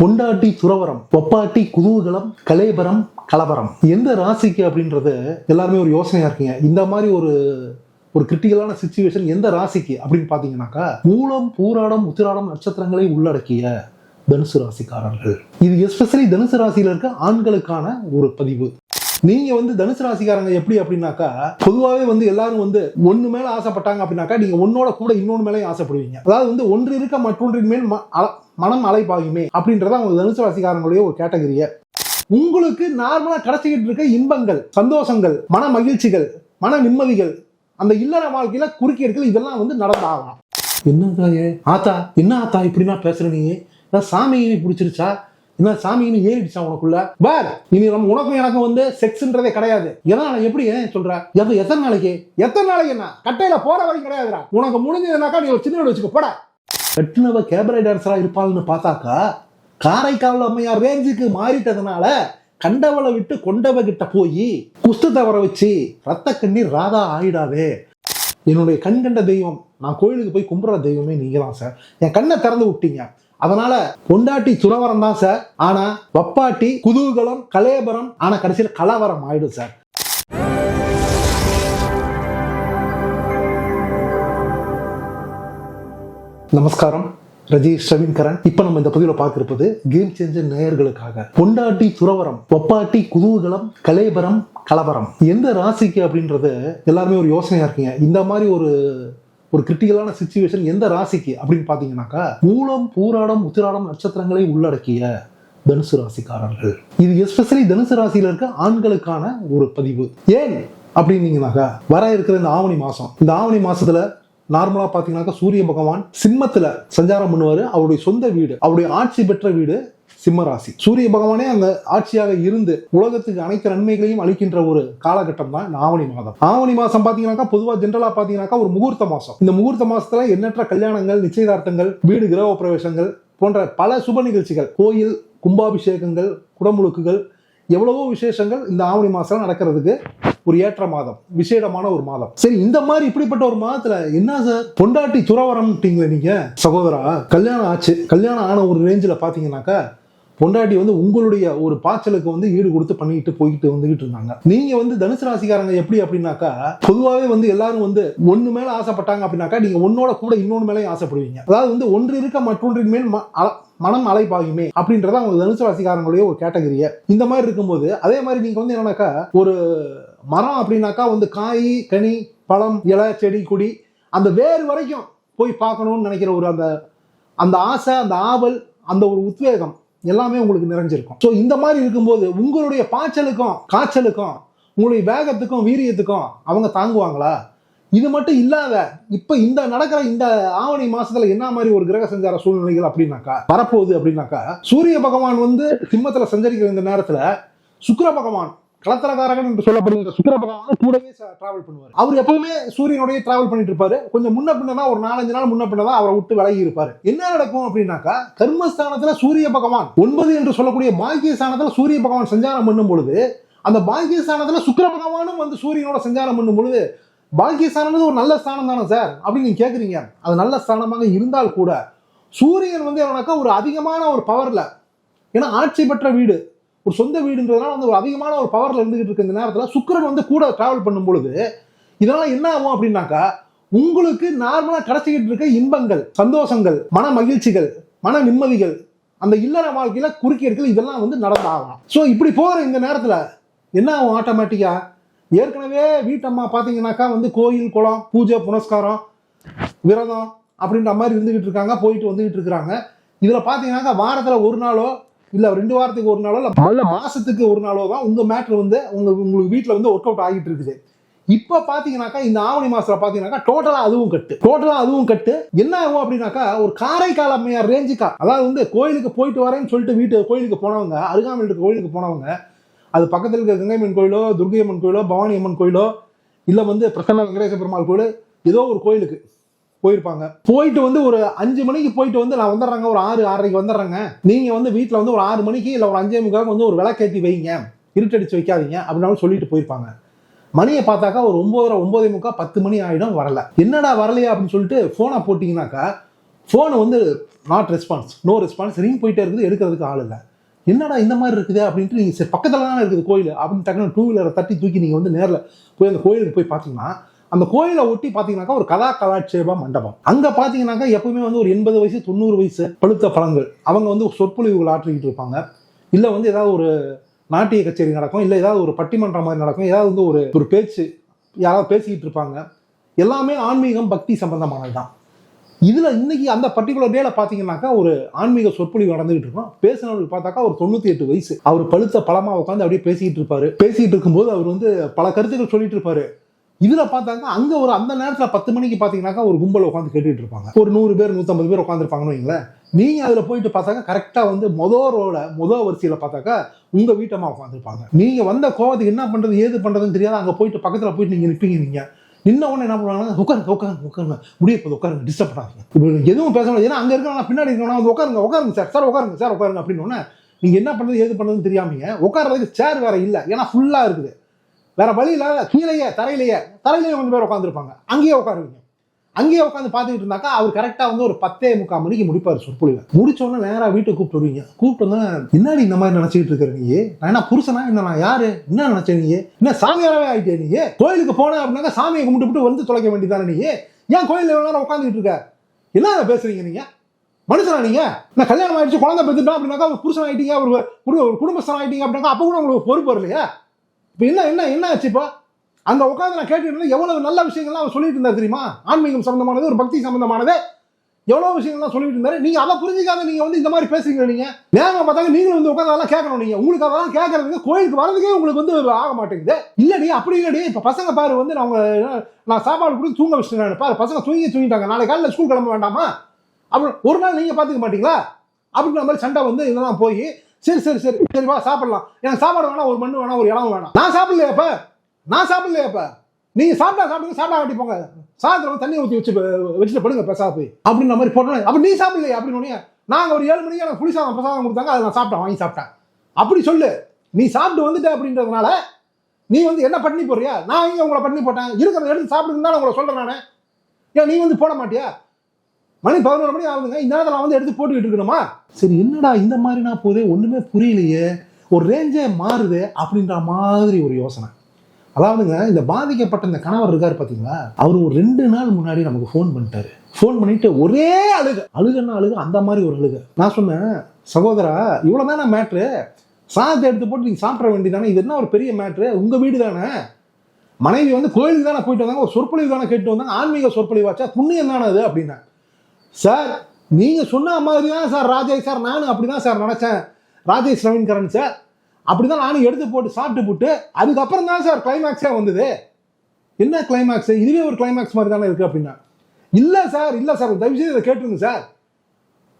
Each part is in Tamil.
பொண்டாட்டி துறவரம் பொப்பாட்டி குதூகலம் கலேபரம் கலவரம். எந்த ராசிக்கு அப்படின்றது எல்லாருமே ஒரு யோசனையா இருக்கீங்க. இந்த மாதிரி ஒரு ஒரு கிரிட்டிக்கலான சுச்சுவேஷன் எந்த ராசிக்கு அப்படின்னு பாத்தீங்கன்னாக்கா மூலம் பூராடம் உத்திராடம் நட்சத்திரங்களை உள்ளடக்கிய தனுசு ராசிக்காரர்கள். இது எஸ்பெஷலி தனுசு ராசியில இருக்க ஆண்களுக்கான ஒரு பதிவு. நீங்க வந்து தனுசு ராசிக்காரங்க எப்படி அப்படின்னாக்கா பொதுவாகவே வந்து எல்லாரும் வந்து ஒன்னு மேல ஆசைப்பட்டாங்க அப்படின்னாக்கா நீங்க ஒன்னோட கூட இன்னொன்னு மேலேயும் ஆசைப்படுவீங்க. அதாவது வந்து ஒன்று இருக்க மற்றொன்றின் மேல் ம- அல- மனம் அலைப்பாயுமே அப்படின்றத அவங்க தனுசு ராசிக்காரங்களுடைய ஒரு கேட்டகரியை. உங்களுக்கு நார்மலாக கிடைச்சிக்கிட்டு இருக்க இன்பங்கள் சந்தோஷங்கள் மன மகிழ்ச்சிகள் மன நிம்மதிகள் அந்த இல்லற வாழ்க்கையில குறுக்கீடுகள் இதெல்லாம் வந்து நடந்தாகலாம் என்ன ஆத்தா என்ன ஆத்தா இப்படிமா பேசுற நீ? ஏதாவது சாமி பிடிச்சிருச்சா? என்ன சாமின்னு ஏறிடுச்சா உனக்குள்ள? பார் இனி நம்ம உனக்கும் எனக்கும் வந்து செக்ஸ்ன்றதே கிடையாது. எதனால எப்படி ஏன் சொல்ற? எத்தனை நாளைக்கு? எத்தனை நாளைக்கு என்ன? கட்டையில போற வரைக்கும் கிடையாதுடா. உனக்கு முடிஞ்சதுனாக்கா நீ ஒரு சின்ன வீடு வச்சுக்க போட. கட்டினவ கேபரை இருப்பாள்னு பார்த்தாக்கா காரைக்கால் அம்மையார் ரேஞ்சுக்கு மாறிட்டதுனால கண்டவளை விட்டு கொண்டவ கிட்ட போய் குஸ்து தவற வச்சு ரத்த கண்ணீர் ராதா ஆயிடாதே. என்னுடைய கண் கண்ட தெய்வம் நான் கோயிலுக்கு போய் கும்பிட்ற தெய்வமே நீங்க தான் சார். என் கண்ணை திறந்து விட்டீங்க. அதனால பொண்டாட்டி துறவரம் தான் சார். ஆனா வப்பாட்டி குதூகலம் கலேபரம் ஆனா கடைசியில் கலவரம் ஆயிடும் சார். நமஸ்காரம். ரஜேஷ் ரவீன்கரன். இப்ப நம்ம இந்த பதிவில் பார்க்கிருப்பது கேம் சேஞ்சர் நேயர்களுக்காக. பொண்டாட்டி துறவரம் ஒப்பாட்டி குதூகலம் கலேபரம் கலவரம். எந்த ராசிக்கு அப்படின்றது எல்லாருமே ஒரு யோசனையா இருக்கீங்க. இந்த மாதிரி ஒரு ஒரு கிரிட்டிக்கலான சுச்சுவேஷன் எந்த ராசிக்கு அப்படின்னு பாத்தீங்கன்னாக்கா மூலம் பூராடம் உத்திராடம் நட்சத்திரங்களை உள்ளடக்கிய தனுசு ராசிக்காரர்கள். இது எஸ்பெஷலி தனுசு ராசியில இருக்க ஆண்களுக்கான ஒரு பதிவு. ஏன் அப்படின்னீங்கனாக்கா வர இருக்கிற இந்த ஆவணி மாசம். இந்த ஆவணி மாசத்துல நார்மலாக பார்த்தீங்கன்னாக்கா சூரிய பகவான் சிம்மத்தில் சஞ்சாரம் பண்ணுவார். அவருடைய சொந்த வீடு அவருடைய ஆட்சி பெற்ற வீடு சிம்மராசி. சூரிய பகவானே அந்த ஆட்சியாக இருந்து உலகத்துக்கு அனைத்து நன்மைகளையும் அளிக்கின்ற ஒரு காலகட்டம் தான் இந்த ஆவணி மாதம். ஆவணி மாதம் பாத்தீங்கன்னாக்கா பொதுவாக ஜென்ரலா பாத்தீங்கன்னாக்கா ஒரு முகூர்த்த மாசம். இந்த முகூர்த்த மாசத்துல எண்ணற்ற கல்யாணங்கள் நிச்சயதார்த்தங்கள் வீடு கிரக பிரவேசங்கள் போன்ற பல சுப நிகழ்ச்சிகள் கோயில் கும்பாபிஷேகங்கள் குடமுழுக்குகள் எவ்வளவோ விசேஷங்கள் இந்த ஆவணி மாதம் நடக்கிறதுக்கு ஒரு ஏற்ற மாதம் விசேடமான ஒரு மாதம். சரி இந்த மாதிரி இப்படிப்பட்ட ஒரு மாதத்துல என்ன சார்? பொண்டாட்டி துறவரம்ட்டீங்களே நீங்க? சகோதரா கல்யாணம் ஆச்சு. கல்யாணம் ஆன ஒரு ரேஞ்சில் பார்த்தீங்கன்னாக்கா பொண்டாட்டி வந்து உங்களுடைய ஒரு பாய்ச்சலுக்கு வந்து ஈடு கொடுத்து பண்ணிட்டு போயிட்டு வந்துகிட்டு இருந்தாங்க. நீங்க வந்து தனுசு ராசிக்காரங்க எப்படி அப்படின்னாக்கா பொதுவாகவே வந்து எல்லாரும் வந்து ஒன்னு மேல ஆசைப்பட்டாங்க அப்படின்னாக்கா நீங்க ஒன்னோட கூட இன்னொன்னு மேலேயும் ஆசைப்படுவீங்க. அதாவது வந்து ஒன்று இருக்க மற்றொன்றின் மேல் ம- மனம் அலைப்பாயுமே அப்படின்றத அவங்க தனுசு ராசிக்காரங்களுடைய ஒரு கேட்டகரியை. இந்த மாதிரி இருக்கும்போது அதே மாதிரி நீங்க வந்து என்னன்னாக்கா ஒரு மரம் அப்படின்னாக்கா வந்து காய் கனி பழம் இலை செடி கொடி அந்த வேறு வரைக்கும் போய் பார்க்கணும்னு நினைக்கிற ஒரு அந்த அந்த ஆசை அந்த ஆவல் அந்த ஒரு உத்வேகம் எல்லாமே உங்களுக்கு நிறைஞ்சிருக்கும். ஸோ இந்த மாதிரி இருக்கும்போது உங்களுடைய பாய்ச்சலுக்கும் காய்ச்சலுக்கும் உங்களுடைய வேகத்துக்கும் வீரியத்துக்கும் அவங்க தாங்குவாங்களா? இது மட்டும் இல்லாத இப்ப இந்த நடக்கிற இந்த ஆவணி மாசத்துல என்ன மாதிரி ஒரு கிரக சஞ்சார சூழ்நிலைகள் அப்படின்னாக்கா வரப்போகுது அப்படின்னாக்கா சூரிய பகவான் வந்து சிம்மத்துல சஞ்சரிக்கிற இந்த நேரத்துல சுக்கர பகவான் கலத்தரகாரகன் என்று சொல்லப்படுகிற சுக்கர பகவான் கூடவே டிராவல் பண்ணுவார். அவர் எப்பவுமே சூரியனுடைய டிராவல் பண்ணிட்டு இருப்பாரு. கொஞ்சம் முன்ன பின்ன தான் ஒரு நாலஞ்சு நாள் முன்ன பின்ன தான் அவரை விட்டு விலகி இருப்பாரு. என்ன நடக்கும் அப்படின்னாக்கா கர்மஸ்தானத்துல சூரிய பகவான் ஒன்பது என்று சொல்லக்கூடிய பாக்கிய ஸ்தானத்துல சூரிய பகவான் சஞ்சாரம் பண்ணும் பொழுது அந்த பாக்கிய ஸ்தானத்துல சுக்கிர பகவானும் வந்து சூரியனோட சஞ்சாரம் பண்ணும் பொழுது பாக்கிய ஸ்தானம்ன்றது ஒரு நல்ல ஸ்தானம் தானே சார்? அப்படின்னு நீங்கள் கேட்குறீங்க அது நல்ல ஸ்தானமாக இருந்தால் கூட சூரியன் வந்து எவனாக்கா ஒரு அதிகமான ஒரு பவரில் ஏன்னா ஆட்சி பெற்ற வீடு ஒரு சொந்த வீடுன்றதுனால வந்து ஒரு அதிகமான ஒரு பவரில் இருந்துகிட்டு இருக்க இந்த நேரத்தில். சுக்கிரன் வந்து கூட டிராவல் பண்ணும் பொழுது இதனால் என்ன ஆகும் அப்படின்னாக்கா உங்களுக்கு நார்மலாக கிடைச்சிக்கிட்டு இருக்க இன்பங்கள் சந்தோஷங்கள் மன மகிழ்ச்சிகள் மன நிம்மதிகள் அந்த இல்லற வாழ்க்கையில் குறுக்கீடுகள் இதெல்லாம் வந்து நடந்தாகலாம் ஸோ இப்படி போகிற இந்த நேரத்தில் என்ன ஆகும் ஆட்டோமேட்டிக்காக ஏற்கனவே வீட்டம்மா பார்த்தீங்கன்னாக்கா வந்து கோயில் குளம் பூஜை புனஸ்காரம் விரதம் அப்படின்ற மாதிரி இருந்துகிட்டு இருக்காங்க போயிட்டு வந்துகிட்டு இருக்கிறாங்க. இதில் பார்த்தீங்கன்னாக்கா வாரத்தில் ஒரு நாளோ இல்லை ரெண்டு வாரத்துக்கு ஒரு நாளோ இல்லை மல்ல மாதத்துக்கு ஒரு நாளோ தான் உங்கள் மேட்ரு வந்து உங்கள் உங்களுக்கு வீட்டில் வந்து ஒர்க் அவுட் ஆகிட்டு இருக்குது. இப்போ பார்த்தீங்கன்னாக்கா இந்த ஆவணி மாசத்துல பார்த்தீங்கன்னாக்கா டோட்டலாக அதுவும் கட்டு. டோட்டலாக அதுவும் கட்டு. என்ன ஆகும் அப்படின்னாக்கா ஒரு காரைக்கால் அம்மையார் ரேஞ்சுக்கா அதாவது வந்து கோயிலுக்கு போயிட்டு வரேன்னு சொல்லிட்டு வீட்டு கோயிலுக்கு போனவங்க அருகாமையில் இருக்க கோயிலுக்கு போனவங்க அது பக்கத்தில் இருக்க கங்கைம்மன் கோயிலோ துர்கை அம்மன் கோயிலோ பவானி அம்மன் கோயிலோ இல்லை வந்து பிரசன்ன வெங்கடேச பெருமாள் கோயில் ஏதோ ஒரு கோயிலுக்கு போயிருப்பாங்க. போயிட்டு வந்து ஒரு அஞ்சு மணிக்கு போயிட்டு வந்து நான் வந்துடுறேங்க ஒரு ஆறு ஆறரைக்கு வந்துடுறேங்க. நீங்க வந்து வீட்டில் வந்து ஒரு ஆறு மணிக்கு இல்லை ஒரு அஞ்சே முக்காக்கு வந்து ஒரு விளக்கேற்றி வைங்க. இருட்டடிச்சு வைக்காதீங்க அப்படின்னாலும் சொல்லிட்டு போயிருப்பாங்க. மணியை பார்த்தாக்கா ஒரு ஒன்பதரை ஒன்பதே முக்கா பத்து மணி ஆகிடும் வரல. என்னடா வரலையா அப்படின்னு சொல்லிட்டு ஃபோனை போட்டிங்கனாக்கா ஃபோனை வந்து not response no response ring போயிட்டே இருக்குது எடுக்கிறதுக்கு ஆள் இல்லை. என்னடா இந்த மாதிரி இருக்குது அப்படின்ட்டு நீங்கள் சரி பக்கத்தில் தானே இருக்குது கோயில். அப்படின்னு டக்குனு டூ வீலரை தட்டி தூக்கி நீங்கள் வந்து நேரில் போய் அந்த கோயிலுக்கு போய் பார்த்தீங்கன்னா அந்த கோயிலை ஒட்டி பார்த்தீங்கன்னாக்கா ஒரு கலா கலாட்சேப மண்டபம். அங்கே பார்த்தீங்கன்னாக்கா எப்பவுமே வந்து ஒரு எண்பது வயசு தொண்ணூறு வயசு பழுத்த பழங்கள். அவங்க வந்து சொற்பொழிவுகள் ஆற்றிக்கிட்டு இருப்பாங்க. இல்லை வந்து ஏதாவது ஒரு நாட்டிய கச்சேரி நடக்கும் இல்லை ஏதாவது ஒரு பட்டிமன்றம் மாதிரி நடக்கும் ஏதாவது வந்து ஒரு ஒரு பேச்சு யாராவது பேசிக்கிட்டு இருப்பாங்க. எல்லாமே ஆன்மீகம் பக்தி சம்பந்தமானது தான் இதில் இன்னைக்கு அந்த பர்டிகுலர் டேல பார்த்தீங்கன்னாக்கா ஒரு ஆன்மீக சொற்பொழிவு நடந்துகிட்டு இருக்கும். பேசினவருக்கு பார்த்தாக்கா ஒரு தொண்ணூற்றி எட்டு வயசு. அவர் பழுத்த பழமாக உட்காந்து அப்படியே பேசிக்கிட்டு இருப்பாரு. பேசிகிட்டு இருக்கும்போது அவர் வந்து பல கருத்துக்கள் சொல்லிட்டு இருப்பாரு. இதில் பார்த்தாங்க அங்கே ஒரு அந்த நேரத்தில் பத்து மணிக்கு பார்த்தீங்கன்னாக்கா ஒரு கும்பல் உட்காந்து கேட்டுட்டு இருப்பாங்க. ஒரு நூறு பேர் நூற்றம்பது பேர் உட்காந்துருப்பாங்கன்னு வைங்களேன். நீங்கள் அதில் போயிட்டு பார்த்தாக்கா கரெக்டாக வந்து மொத ரோல முத வரிசையில் பார்த்தாக்கா உங்கள் வீட்டம்மா உட்காந்துருப்பாங்க நீங்கள் வந்த கோவத்துக்கு என்ன பண்ணுறது ஏது பண்ணுறதுன்னு தெரியாது அங்கே போயிட்டு பக்கத்தில் போயிட்டு நீங்கள் நிற்பீங்க நீங்கள் நின்ன உடனே என்ன பண்ணுவாங்கன்னா உட்காருங்க உட்காருங்க உட்காருங்க. முடிய போது உட்காருங்க டிஸ்டர்ப் பண்ணாதீங்க. இப்போ எதுவும் பேச முடியாது ஏன்னா அங்கே இருக்கவங்க பின்னாடி இருக்கவங்க வந்து உட்காருங்க உட்காருங்க சார் சார் உட்காருங்க சார் உட்காருங்க அப்படின்னு நீங்கள் என்ன பண்ணுறது ஏது பண்ணுறதுன்னு தெரியாமீங்க. உட்காரதுக்கு சேர் வேற இல்லை. ஏன்னா ஃபுல்லாக இருக்குது. வேற வழி இல்லாத கீழேயே தரையிலேயே தரையிலேயே கொஞ்சம் பேர் உட்காந்துருப்பாங்க அங்கேயே உட்காருவீங்க. அங்கேயே உட்காந்து பார்த்துக்கிட்டு இருந்தாக்கா அவர் கரெக்டாக வந்து ஒரு பத்தே முக்கால் மணிக்கு முடிப்பார் சொற்பொழிவை. முடிச்சோடனே நேராக வீட்டுக்கு கூப்பிட்டு வருவீங்க. கூப்பிட்டு வந்தா என்னடி இந்த மாதிரி நினச்சிக்கிட்டு இருக்கிற நீ? நான் என்ன புருஷனா? என்ன நான் யாரு? என்ன நினச்சேன் நீ? என்ன சாமியாரவே ஆகிட்டே நீ? கோயிலுக்கு போனேன் அப்படின்னாக்கா சாமியை கும்பிட்டு வந்து தொலைக்க வேண்டியதானே நீ? ஏன் கோயிலில் எவ்வளோ நேரம் உட்காந்துக்கிட்டு இருக்க? என்ன பேசுறீங்க நீங்க? மனுஷனா நீங்க? நான் கல்யாணம் ஆயிடுச்சு குழந்தை பெற்றுட்டா அப்படின்னாக்கா ஒரு புருஷன் ஆயிட்டீங்க ஒரு குடும்பஸ்தான் ஒரு ஆயிட்டீங்க அப்படின்னாக்கா அப்போ கூட உங்களுக்கு பொறுப்பு வரலையா? இப்போ என்ன என்ன என்ன ஆச்சு இப்போ? அந்த உட்காந்து நான் கேட்டுட்டு எவ்வளவு நல்ல விஷயங்கள்லாம் அவர் சொல்லிட்டு இருந்தார் தெரியுமா? ஆன்மீகம் சம்பந்தமானது ஒரு பக்தி சம்பந்தமானது. எவ்வளோ விஷயங்கள்லாம் சொல்லிட்டு இருந்தாரு. நீங்கள் அதை புரிஞ்சுக்காத நீங்கள் வந்து இந்த மாதிரி பேசுறீங்க நீங்கள் நேரம் பார்த்தாங்க நீங்களும் வந்து உட்காந்து அதெல்லாம் கேட்கணும் நீங்கள் உங்களுக்கு அதெல்லாம் கேட்கறதுக்கு கோயிலுக்கு வரதுக்கே உங்களுக்கு வந்து ஆக மாட்டேங்குது. இல்லடி அப்படி இல்லடி இப்போ பசங்க பாரு வந்து நான் நான் சாப்பாடு கொடுத்து தூங்க வச்சுட்டேன் பாரு பசங்க தூங்கி தூங்கிட்டாங்க. நாளை காலையில் ஸ்கூல் கிளம்ப வேண்டாமா? அப்புறம் ஒரு நாள் நீங்கள் பார்த்துக்க மாட்டீங்களா? அப்படின்ற மாதிரி சண்டை வந்து இதெல்லாம் போய் சரி சரி சரி சரிப்பா சாப்பிடலாம். எனக்கு சாப்பாடு வேணாம் ஒரு மண்ணு வேணாம் ஒரு இடம் வேணாம். நான் சாப்பிடலையாப்ப நான் சாப்பிடலையா இப்ப சாப்பிட்டா சாப்பிடுங்க சாப்பிடா காட்டி போங்க. சாயந்தரம் தண்ணி ஊற்றி வச்சு வச்சுட்டு படுங்க பெசா போய். அப்படின்ற மாதிரி போட்டோம் அப்படி நீ சாப்பிடலையா அப்படின்னு உடனே ஒரு ஏழு மணிக்கு எனக்கு புளிசாதம் பிரசாதம் கொடுத்தாங்க அதை நான் சாப்பிட்டேன் வாங்கி சாப்பிட்டேன். அப்படி சொல்லு. நீ சாப்பிட்டு வந்துட்ட அப்படின்றதுனால நீ வந்து என்ன பண்ணி போறியா? நான் இங்கே உங்களை பண்ணி போட்டேன்? இருக்கிறத எடுத்து சாப்பிடுன்னு தான் உங்களை சொல்கிறேன் நானே. ஏன் நீ வந்து போட மாட்டியா? மணி பதினோரு மணி ஆகுதுங்க. இந்த நேரத்தில் நான் வந்து எடுத்து போட்டுக்கிட்டு இருக்கணுமா? சரி என்னடா இந்த மாதிரினா போதே ஒன்றுமே புரியலையே. ஒரு ரேஞ்சே மாறுது அப்படின்ற மாதிரி ஒரு யோசனை. அதாவதுங்க இந்த பாதிக்கப்பட்ட இந்த கணவர் இருக்காரு பார்த்தீங்களா அவர் ஒரு ரெண்டு நாள் முன்னாடி நமக்கு ஃபோன் பண்ணிட்டாரு. ஃபோன் பண்ணிட்டு ஒரே அழுக. அழுகன்னா அழுக அந்த மாதிரி ஒரு அழுக. நான் சொன்னேன் சகோதரா இவ்வளோ தானே மேட்ரு சாதத்தை எடுத்து போட்டு நீங்கள் சாப்பிட வேண்டியதானே இது என்ன ஒரு பெரிய மேட்ரு உங்கள் வீடு தானே? மனைவி வந்து கோயிலுக்கு தானே போயிட்டு வந்தாங்க ஒரு சொற்பொழிவு தானே கேட்டு வந்தாங்க ஆன்மீக சொற்பொழிவாச்சா புண்ணியம் தானே அது? அப்படின்னா சார் நீங்கள் சொன்ன மாதிரி தான் சார் ராஜேஷ் சார் நானும் அப்படிதான் சார் நினச்சேன். ராஜேஷ் ரவீன்கரன் சார் அப்படிதான் நானும் எடுத்து போட்டு சாப்பிட்டு போட்டு. அதுக்கப்புறம் தான் சார் கிளைமேக்ஸே வந்தது. என்ன கிளைமேக்ஸ் இதுவே ஒரு கிளைமேக்ஸ் மாதிரி தானே இருக்கு அப்படின்னா. இல்லை சார் இல்லை சார் தயவு செய்து இதை கேட்டுருங்க சார்.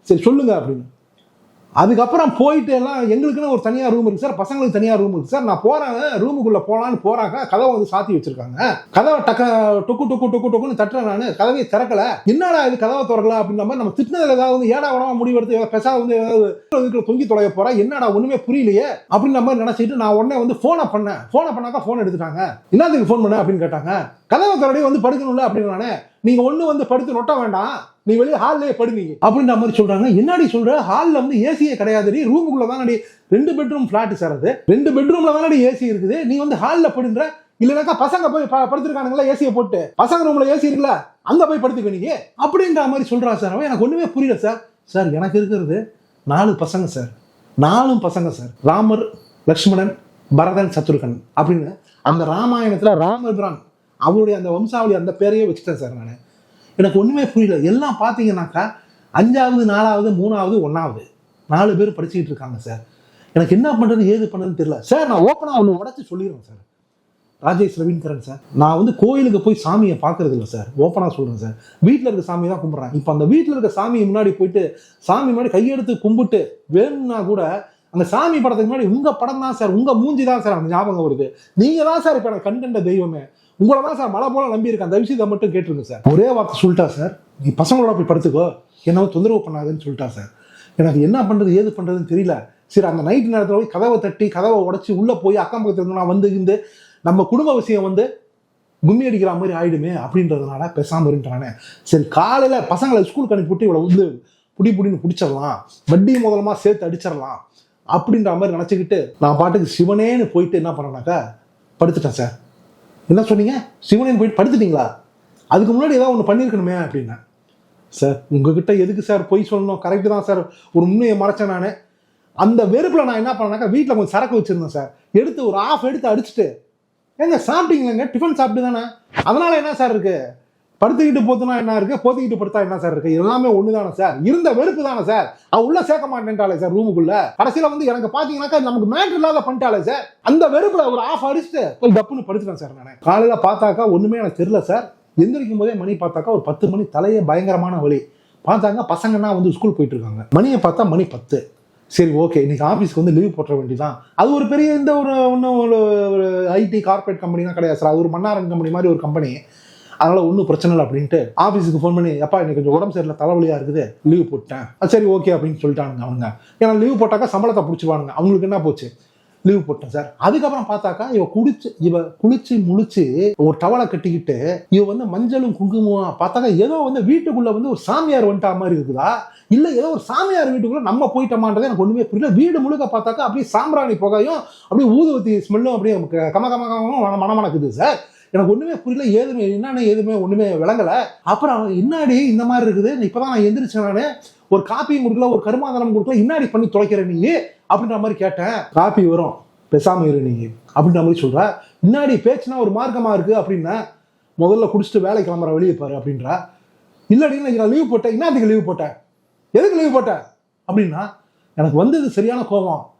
சரி சொல்லுங்க அப்படின்னு. அதுக்கப்புறம் போயிட்டு எல்லாம் எங்களுக்குன்னு ஒரு தனியாக ரூம் இருக்கு சார். பசங்களுக்கு தனியாக ரூம் இருக்கு சார். நான் போகிறாங்க ரூமுக்குள்ளே போகலான்னு போகிறாங்க கதவை வந்து சாத்தி வச்சிருக்காங்க. கதவை டக்க டொக்கு டொக்கு டொக்கு டொக்குன்னு தட்டுறேன் நான். கதவையை திறக்கல. என்னடா இது கதவை திறக்கல அப்படின்ற மாதிரி நம்ம திட்டினதில் ஏதாவது வந்து ஏடா உடம்பா முடிவெடுத்து ஏதாவது பெசா வந்து ஏதாவது தொங்கி தொலைய போகிறா என்னடா ஒன்றுமே புரியலையே? அப்படின்ற மாதிரி நினச்சிட்டு நான் உடனே வந்து ஃபோனை பண்ணேன். ஃபோனை பண்ணாக்கா ஃபோன் எடுத்துட்டாங்க. என்னதுக்கு ஃபோன் பண்ண? அப்படின்னு கேட்டாங்க. கதவை திறடி வந்து படுக்கணும்ல அப்படின்னு நீங்க ஒண்ணு வந்து படுத்து நொட்ட வேண்டாம். நீ வெளியே ஹால்லேயே படுவீங்க அப்படின்ற மாதிரி சொல்றாங்க. என்னடி சொல்ற? ஹால்ல வந்து ஏசியே கிடையாதுடி. ரூமுக்குள்ள தானடி. ரெண்டு பெட்ரூம் ஃபிளாட் சார் அது. ரெண்டு பெட்ரூம்ல தானடி ஏசி இருக்குது. நீ வந்து ஹால்ல படுன்ற. இல்லைனாக்கா பசங்க போய் ப- படுத்திருக்கானுங்களா ஏசியை போட்டு. பசங்க ரூம்ல ஏசி இருக்குல்ல. அங்க போய் படுத்துக்க நீங்க. அப்படின்ற மாதிரி சொல்றா சார் அவன். எனக்கு ஒண்ணுமே புரியல சார் சார் எனக்கு இருக்கிறது நாலு பசங்க சார் நாலும் பசங்க சார் ராமர் லக்ஷ்மணன் பரதன் சத்ருகன் அப்படின்னு. அந்த ராமாயணத்துல ராமபிரான் அவருடைய அந்த வம்சாவளி அந்த பேரையே வச்சுட்டேன் சார் நான். எனக்கு ஒன்றுமே புரியல. எல்லாம் பார்த்தீங்கன்னாக்கா அஞ்சாவது நாலாவது மூணாவது ஒன்றாவது நாலு பேர் படிச்சுக்கிட்டு இருக்காங்க சார். எனக்கு என்ன பண்ணுறது ஏது பண்ணுறதுன்னு தெரியல. சார் நான் ஓப்பனாக ஒன்று உடச்சி சொல்லிடுறேன் சார். ராஜேஷ் ரவீந்திரன் சார். நான் வந்து கோயிலுக்கு போய் சாமியை பார்க்கறது இல்லை சார். ஓப்பனாக சொல்கிறேன் சார். வீட்டில் இருக்க சாமி தான் கும்பிட்றேன். இப்போ அந்த வீட்டில் இருக்க சாமி முன்னாடி போயிட்டு சாமி முன்னாடி கையெடுத்து கும்பிட்டு வேணும்னா கூட அந்த சாமி படத்துக்கு முன்னாடி உங்கள் படம் தான் சார். உங்கள் மூஞ்சி தான் சார். அந்த ஞாபகம் வருது. நீங்கள் தான் சார் இப்போ எனக்கு கண்கண்ட தெய்வமே. உங்களை தான் சார் மழை போல நம்பி இருக்கேன் அந்த விஷயத்தை மட்டும் கேட்டுருங்க சார். ஒரே வார்த்தை சொல்லிட்டா சார் நீ பசங்களோட போய் படுத்துக்கோ. என்ன தொந்தரவு பண்ணாதுன்னு சொல்லிட்டா சார். எனக்கு என்ன பண்றது ஏது பண்றதுன்னு தெரியல. சரி அந்த நைட் நேரத்தில் போய் கதவை தட்டி கதவை உடச்சி உள்ளே போய் அக்கம் பக்கத்தில் நான் வந்து இருந்து நம்ம குடும்ப விஷயம் வந்து கும்மி அடிக்கிற மாதிரி ஆயிடுமே அப்படின்றதுனால பேசாமல் இருந்துட்டானே சரி காலையில் பசங்களை ஸ்கூலுக்கு அனுப்பிவிட்டு இவ்வளோ வந்து புடி புடின்னு பிடிச்சிடலாம். வட்டி முதலமாக சேர்த்து அடிச்சிடலாம் அப்படின்ற மாதிரி நினச்சிக்கிட்டு நான் பாட்டுக்கு சிவனேன்னு போயிட்டு என்ன பண்ணேனாக்கா படுத்துட்டேன் சார். என்ன சொன்னீங்க? சிவனையும் போயிட்டு படுத்துட்டீங்களா? அதுக்கு முன்னாடி ஏதாவது ஒன்று பண்ணியிருக்கணுமே அப்படின்னா. சார் உங்ககிட்ட எதுக்கு சார் பொய் சொல்லணும்? கரெக்டு தான் சார். ஒரு உண்மையை மறைச்சேன் நான். அந்த வெறுப்பில் நான் என்ன பண்ணேனாக்கா வீட்டில் கொஞ்சம் சரக்கு வச்சுருந்தேன் சார். எடுத்து ஒரு ஆஃப் எடுத்து அடிச்சுட்டு ஏங்க சாப்பிட்டீங்களேங்க? டிஃபன் சாப்பிட்டு தானே அதனால என்ன சார் இருக்குது படுத்துக்கிட்டு போத்துனா என்ன இருக்கு? போத்திக்கிட்டு படுத்தா என்ன சார் இருக்கு? எல்லாமே ஒன்று தானே சார் இருந்த வெறுப்பு தானே சார் அவ உள்ள சேர்க்க மாட்டேன்ட்டாலே சார் ரூமுக்குள்ள கடைசியில் வந்து எனக்கு பார்த்தீங்கன்னாக்கா நமக்கு மேட்ரு இல்லாத பண்ணிட்டாலே சார் அந்த வெறுப்புல ஒரு ஆஃப் அடிச்சுட்டு கொஞ்சம் டப்புன்னு படுத்துட்டேன் சார் நான். காலையில் பார்த்தாக்கா ஒன்றுமே எனக்கு தெரியல சார் எந்திரிக்கும் போதே மணி பார்த்தாக்கா ஒரு பத்து மணி தலையே பயங்கரமான வழி பார்த்தாங்க பசங்கன்னா வந்து ஸ்கூல் போயிட்டு இருக்காங்க. மணியை பார்த்தா மணி பத்து. சரி ஓகே இன்னைக்கு ஆஃபீஸ்க்கு வந்து லீவ் போட்டுற வேண்டியதான் அது ஒரு பெரிய இந்த ஒரு ஒன்றும் ஒரு ஒரு ஐடி கார்பரேட் கம்பெனிலாம் கிடையாது சார் அது ஒரு மன்னாரன் கம்பெனி மாதிரி ஒரு கம்பெனி அதனால் ஒன்றும் பிரச்சனை இல்லை அப்படின்ட்டு ஆஃபீஸுக்கு ஃபோன் பண்ணி அப்பா இன்னைக்கு கொஞ்சம் உடம்பு சரியில்லை தலைவலியாக இருக்குது லீவ் போட்டேன். சரி ஓகே அப்படின்னு சொல்லிட்டானுங்க அவங்க ஏன்னா லீவ் போட்டாக்கா சம்பளத்தை பிடிச்சிவானுங்க அவங்களுக்கு என்ன போச்சு? லீவ் போட்டேன் சார் அதுக்கப்புறம் பார்த்தாக்கா இவ குடிச்சு இவ குளிச்சு முழிச்சு ஒரு டவலை கட்டிக்கிட்டு இவ வந்து மஞ்சளும் குங்குமம் பார்த்தாக்கா ஏதோ வந்து வீட்டுக்குள்ள வந்து ஒரு சாமியார் வந்துட்டா மாதிரி இருக்குதா? இல்ல ஏதோ ஒரு சாமியார் வீட்டுக்குள்ள நம்ம போயிட்டோமான்றது எனக்கு ஒண்ணுமே புரியல. வீடு முழுக்க பார்த்தாக்கா அப்படியே சாம்பிராணி புகையும் அப்படியே ஊதுவத்தி ஸ்மெல்லும் அப்படியே கம கம கம மனமணக்குது சார் எனக்கு ஒண்ணுமே புரியல ஏதுமே என்னன்னு எதுவுமே ஒண்ணுமே விளங்கல. அப்புறம் இன்னாடி இந்த மாதிரி இருக்குது? இப்பதான் நான் எந்திரிச்சேன் நானு ஒரு காப்பியும் கொடுக்கல ஒரு கருமாந்தரம் கொடுக்கல இன்னாடி பண்ணி தொலைக்கிற நீ? அப்படின்ற மாதிரி கேட்டேன். காப்பி வரும் பேசாம இரு நீ அப்படின்ற மாதிரி சொல்ற. இன்னாடி பேச்சுனா ஒரு மார்க்கமா இருக்கு? அப்படின்னா முதல்ல குடிச்சிட்டு வேலை கிளம்புற வெளியே பாரு அப்படின்றா. இல்லடி நான் லீவ் போட்டேன் இன்னத்துக்கு லீவ் போட்டேன்? எதுக்கு லீவ் போட்டேன்? அப்படின்னா எனக்கு வந்தது சரியான கோபம்.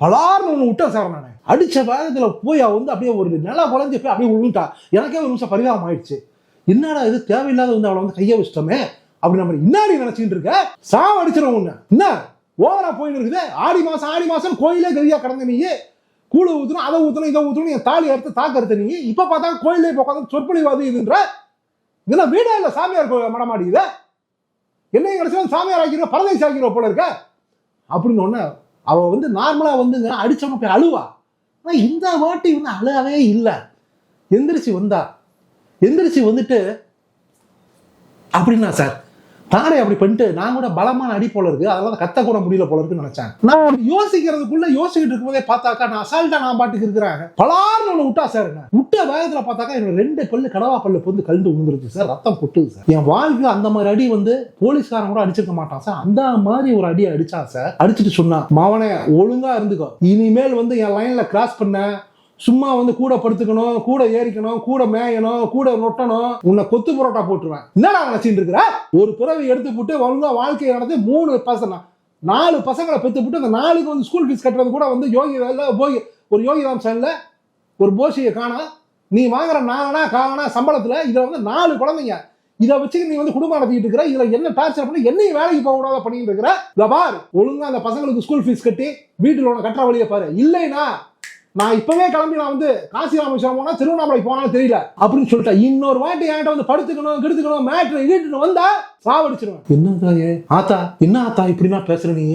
பலார்னு ஒன்று விட்டேன் சார் நான். அடித்த வேகத்தில் போய் அவள் வந்து அப்படியே ஒரு நில குழஞ்சி போய் அப்படியே விழுந்துட்டா எனக்கே ஒரு நிமிஷம் பரிதாபம் ஆயிடுச்சு. என்னடா இது? தேவையில்லாத வந்து அவளை வந்து கையை வச்சிட்டோமே? அப்படி நம்ம இன்னாடி நினச்சிக்கிட்டு இருக்க? சாவ அடிச்சிடும் ஒன்று என்ன? ஓவரா போயின்னு இருக்குது. ஆடி மாதம் ஆடி மாதம் கோயிலே கதியா கடந்த நீ கூழு ஊற்றணும் அதை ஊற்றணும் இதை ஊற்றணும் என் தாலி எடுத்து தாக்க நீ இப்போ பார்த்தா கோயிலே இப்போ உட்காந்து சொற்பொழிவாது இதுன்ற. இதெல்லாம் வீடா இல்லை சாமியார் கோயில் மடமாடி இது என்னையும் கடைசியில் சாமியார் ஆக்கிடுவ பரதேசி ஆக்கிடுவ போல இருக்க. அப்படின்னு ஒன்று அவள் வந்து நார்மலாக வந்துங்க அடித்தவங்க போய் அழுவா. ஆனால் இந்த வாட்டி வந்து அழுகவே இல்லை. எந்திரிச்சு வந்தா. எந்திரிச்சு வந்துட்டு அப்படின்னா சார் தானே அப்படி பண்ணிட்டு நான் கூட பலமான அடி போல இருக்கு. அதெல்லாம் கத்த கூட முடியல போல இருக்குன்னு நினைச்சேன். நான் யோசிக்கிறதுக்குள்ள யோசிச்சுட்டு இருக்கும்போதே பார்த்தாக்கா நான் அசால்ட்டா நான் பாட்டுக்கு இருக்கிறேன். பலார்னு ஒன்று விட்டா சார் என்ன? விட்ட வேகத்துல பார்த்தாக்கா என்னோட ரெண்டு பல்லு கடவா பல்லு வந்து கழுந்து விழுந்துருச்சு சார். ரத்தம் கொட்டுது சார். என் வாழ்க்கையில் அந்த மாதிரி அடி வந்து போலீஸ்காரன் கூட அடிச்சிருக்க மாட்டான் சார். அந்த மாதிரி ஒரு அடி அடிச்சா சார். அடிச்சிட்டு சொன்னான் மாவனே ஒழுங்கா இருந்துக்கோ. இனிமேல் வந்து என் லைன்ல கிராஸ் பண்ண சும்மா வந்து கூட படுத்துக்கணும் கூட ஏறிக்கணும் கூட மேயணும் கூட நொட்டணும் உன்னை கொத்து புரோட்டா போட்டுருவேன். என்னடா நினைச்சிட்டு இருக்கிற? ஒரு பிறவை எடுத்து போட்டு ஒழுங்கா வாழ்க்கையை நடந்து மூணு பசங்க நாலு பசங்களை பெற்று போட்டு அந்த நாளுக்கு வந்து ஸ்கூல் ஃபீஸ் கட்டுறது கூட வந்து யோகி போகி. ஒரு யோகி ராம்சன்ல ஒரு போஷியை காணா. நீ வாங்குற நாலனா காலனா சம்பளத்துல இதுல வந்து நாலு குழந்தைங்க. இதை வச்சு நீ வந்து குடும்பம் நடத்திட்டு இருக்கிற இதுல என்ன டார்ச்சர் பண்ணி என்னையும் வேலைக்கு போக கூடாத பண்ணிட்டு இருக்கிற? இத பார். ஒழுங்கா அந்த பசங்களுக்கு ஸ்கூல் ஃபீஸ் கட்டி வீட்டில் உன கட்டுற வழியை பாரு. இல்லைன்னா நான் இப்பவே கிளம்பி நான் வந்து காசி ராமேஸ்வரம் போனா திருவண்ணாமலை போனாலும் தெரியல அப்படின்னு சொல்லிட்டேன். இன்னொரு வாட்டி என்கிட்ட வந்து படுத்துக்கணும் கெடுத்துக்கணும் மேட்ரு இழுட்டுன்னு வந்தா சாவடிச்சிருவேன். என்ன ஆத்தா என்ன ஆத்தா இப்படின்னா பேசுற நீ?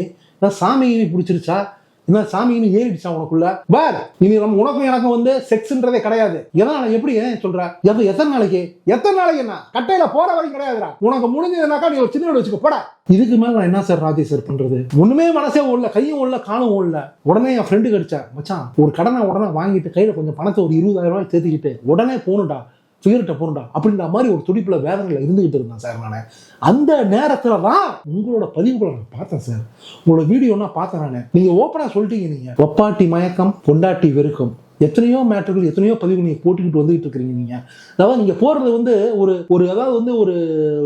சாமி பிடிச்சிருச்சா? என்ன சாமின்னு ஏறிடுச்சா உனக்குள்ள? பார் இனி நம்ம உனக்கும் எனக்கும் வந்து செக்ஸ்ன்றதே கிடையாது. எதனால எப்படி ஏன் சொல்ற? எது எத்தனை நாளைக்கு? எத்தனை நாளைக்கு என்ன? கட்டையில போற வரைக்கும் கிடையாதுடா. உனக்கு முடிஞ்சதுனாக்கா நீ ஒரு சின்ன வீடு வச்சுக்க போட. இதுக்கு மேல நான் என்ன சார் ராஜேஷ் சார் பண்றது? ஒண்ணுமே மனசே உள்ள கையும் உள்ள காலும் உள்ள உடனே என் ஃப்ரெண்டு கிடைச்சேன் மச்சான் ஒரு கடனை உடனே வாங்கிட்டு கையில கொஞ்சம் பணத்தை ஒரு இருபதாயிரம் ரூபாய் சேர்த்துக்கிட்டு உடனே போகணும்டா. சிகரெட்டை போகணும்டா அப்படின்ற மாதிரி ஒரு துடிப்புல வேதனையில் இருந்துகிட்டு இருந்தேன் சார் நான். அந்த நேரத்தில் தான் உங்களோட பதிவுகளை நான் பார்த்தேன் சார். உங்களோட வீடியோனா பார்த்தேன் நான். நீங்க ஓப்பனா சொல்லிட்டீங்க நீங்கள் ஒப்பாட்டி மயக்கம் பொண்டாட்டி வெறுக்கம். எத்தனையோ மேட்டர்கள் எத்தனையோ பதிவு நீங்க போட்டுக்கிட்டு வந்துகிட்டு இருக்கிறீங்க நீங்க. அதாவது நீங்க போடுறது வந்து ஒரு ஒரு அதாவது வந்து ஒரு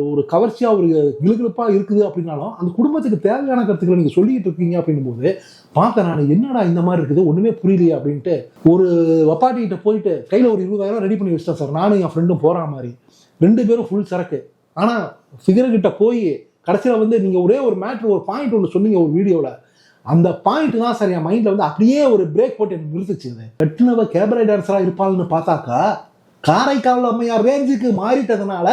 ஒரு கவர்ச்சியா ஒரு கிளுகிழப்பாக இருக்குது அப்படின்னாலும் அந்த குடும்பத்துக்கு தேவையான கருத்துக்களை நீங்க சொல்லிக்கிட்டு இருக்கீங்க அப்படின்னும் போது பார்த்தேன் நான் என்னடா இந்த மாதிரி இருக்குது? ஒன்றுமே புரியலையே அப்படின்ட்டு ஒரு வப்பாட்டி கிட்ட போயிட்டு கையில் ஒரு இருபதாயிரம் ரெடி பண்ணி வச்சிட்டேன் சார். நானும் என் ஃப்ரெண்டும் போகிற மாதிரி. ரெண்டு பேரும் ஃபுல் சரக்கு. ஆனால் ஃபிகர்கிட்ட போய் கடைசியில் வந்து நீங்கள் ஒரே ஒரு மேட்ரு ஒரு பாயிண்ட் ஒன்று சொன்னீங்க ஒரு வீடியோவில் அந்த பாயிண்ட் தான் சார் என் மைண்டில் வந்து அப்படியே ஒரு பிரேக் போட்டு எனக்கு நிறுத்துச்சு அது கட்டினவ கேபரே டான்ஸராக இருப்பாள்னு பார்த்தாக்கா காரைக்கால் அம்மையார் ரேஞ்சுக்கு மாறிட்டதுனால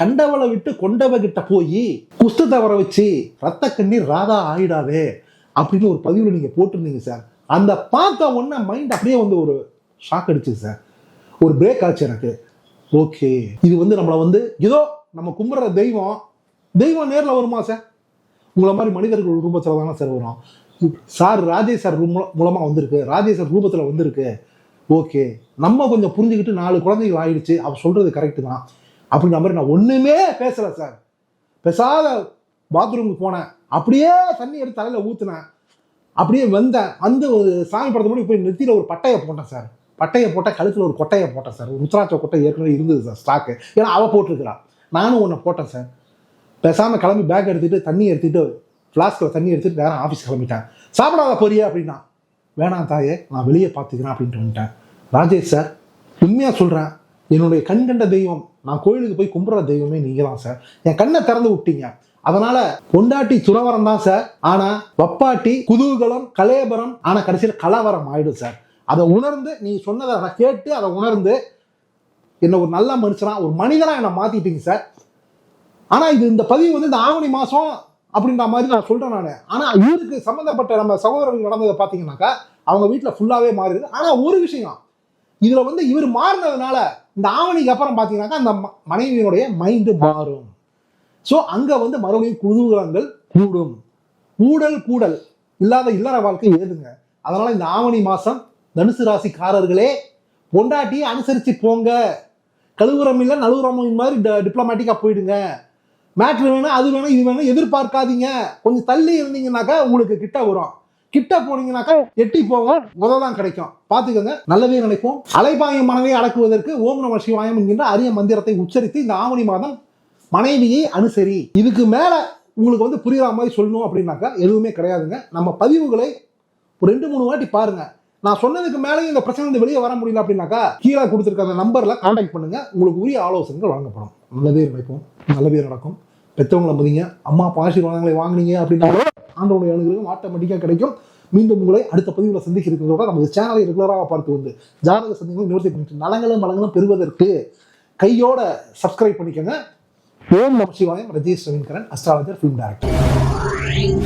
கண்டவளை விட்டு கொண்டவ கிட்ட போய் குஸ்து தவற வச்சு ரத்த கண்ணீர் ராதா ஆயிடாதே. அப்படின்னு ஒரு பதிவில் நீங்கள் போட்டிருந்தீங்க சார் அந்த பார்த்த உடனே மைண்ட் அப்படியே வந்து ஒரு ஷாக் அடிச்சு சார் ஒரு பிரேக் ஆச்சு எனக்கு. ஓகே இது வந்து நம்மளை வந்து ஏதோ நம்ம கும்பிட்ற தெய்வம் தெய்வம் நேரில் வருமா சார் உங்களை மாதிரி மனிதர்கள் ரூபத்தில் தானே சார் வரும். சார் ராஜேஷ் சார் மூலமாக வந்திருக்கு. ராஜேஷ் சார் ரூபத்தில் வந்திருக்கு. ஓகே நம்ம கொஞ்சம் புரிஞ்சுக்கிட்டு நாலு குழந்தைகள் ஆயிடுச்சு. அவர் சொல்கிறது கரெக்டு தான். அப்படின்ற மாதிரி நான் ஒன்றுமே பேசலை சார் பேசாத பாத்ரூமுக்கு போனேன். அப்படியே தண்ணி எடுத்து தலையில் ஊற்றுனேன் அப்படியே வந்தேன். வந்து ஒரு சாமி படத்தை முன்னாடி போய் நெத்தியில் ஒரு பட்டையை போட்டேன் சார். பட்டையை போட்டால் கழுத்தில் ஒரு கொட்டையை போட்டேன் சார். ஒரு ருத்ராட்ச கொட்டை ஏற்கனவே இருந்தது சார் ஸ்டாக்கு ஏன்னா அவள் போட்டிருக்கிறா. நானும் ஒன்று போட்டேன் சார். பேசாமல் கிளம்பி பேக் எடுத்துகிட்டு தண்ணி எடுத்துகிட்டு ஃப்ளாஸ்கில் தண்ணி எடுத்துகிட்டு நேரம் ஆஃபீஸ் கிளம்பிட்டேன். சாப்பிடாத போறியே அப்படின்னா வேணாம் தாயே நான் வெளியே பார்த்துக்கிறேன் அப்படின்ட்டு வந்துட்டேன். ராஜேஷ் சார் உண்மையாக சொல்கிறேன் என்னுடைய கண் கண்ட தெய்வம் நான் கோயிலுக்கு போய் கும்பிட்ற தெய்வமே நீங்கள் தான் சார். என் கண்ணை திறந்து விட்டீங்க. அதனால பொண்டாட்டி துறவரம் தான் சார் ஆனா வப்பாட்டி குதூகலம் கலேபரம் ஆனா கடைசியில் கலவரம் ஆயிடும் சார் அதை உணர்ந்து நீ சொன்னதை நான் கேட்டு அதை உணர்ந்து என்ன ஒரு நல்ல மனுஷனா ஒரு மனிதனா என்னை மாத்திட்டீங்க சார் ஆனா இது இந்த பதிவு வந்து இந்த ஆவணி மாசம் அப்படின்ற மாதிரி நான் சொல்றேன் நான். ஆனா இவருக்கு சம்மந்தப்பட்ட நம்ம சகோதரர்கள் நடந்ததை பாத்தீங்கன்னாக்கா அவங்க வீட்டில் ஃபுல்லாவே மாறிடுது. ஆனா ஒரு விஷயம் இதுல வந்து இவர் மாறினதுனால இந்த ஆவணிக்கு அப்புறம் பாத்தீங்கன்னாக்கா அந்த ம- மனைவியினுடைய மைண்டு மாறும். ஸோ அங்க வந்து மறுபடியும் குதூகலங்கள் கூடும். ஊடல் கூடல். இல்லாத இல்லற வாழ்க்கை ஏதுங்க அதனால இந்த ஆவணி மாசம் தனுசு ராசிக்காரர்களே பொண்டாட்டியை அனுசரித்து போங்க. கழுவுரம் இல்லை நழுவுரம் மாதிரி டிப்ளமேட்டிக்காக போயிடுங்க. மேட்ரு வேணும் அது வேணும் இது வேணும் எதிர்பார்க்காதீங்க. கொஞ்சம் தள்ளி இருந்தீங்கன்னாக்கா உங்களுக்கு கிட்ட வரும். கிட்ட போனீங்கன்னாக்கா எட்டி போகும் உததான் கிடைக்கும். பார்த்துக்கோங்க நல்லதே நினைப்போம். அலைபாயம் மனதை அடக்குவதற்கு ஓம் நம சிவாயம் என்கின்ற அரிய மந்திரத்தை உச்சரித்து இந்த ஆவணி மாதம் மனைவியை அனுசரி. இதுக்கு மேல உங்களுக்கு வந்து புரியுற மாதிரி சொல்லணும் அப்படின்னாக்கா எதுவுமே கிடையாதுங்க. நம்ம பதிவுகளை ஒரு ரெண்டு மூணு வாட்டி பாருங்க. நான் சொன்னதுக்கு மேலேயும் இந்த பிரச்சனை வந்து வெளியே வர முடியல அப்படின்னாக்கா கீழே கொடுத்துருக்க அந்த நம்பர்ல காண்டாக்ட் பண்ணுங்க. உங்களுக்கு உரிய ஆலோசனைகள் வழங்கப்படும். நல்லதே நடக்கும். நல்லதே நடக்கும். பெற்றவங்களை பதிங்க அம்மா அப்பா ஆசீர்வாதங்களை வாங்குனீங்க அப்படின்னா ஆண்டவனுடைய அனுகிரகம் ஆட்டோமேட்டிக்காக கிடைக்கும். மீண்டும் உங்களை அடுத்த பதிவில் சந்திக்க இருக்கிறதோட நமது சேனலை ரெகுலராக பார்த்து வந்து ஜாதக சந்தேகங்களை நிவர்த்தி பண்ணிட்டு நலங்களும் வளங்களும் பெறுவதற்கு கையோட சப்ஸ்கிரைப் பண்ணிக்கோங்க. ஓம் நம Sivayam Rajesh Ravindran astrologer film director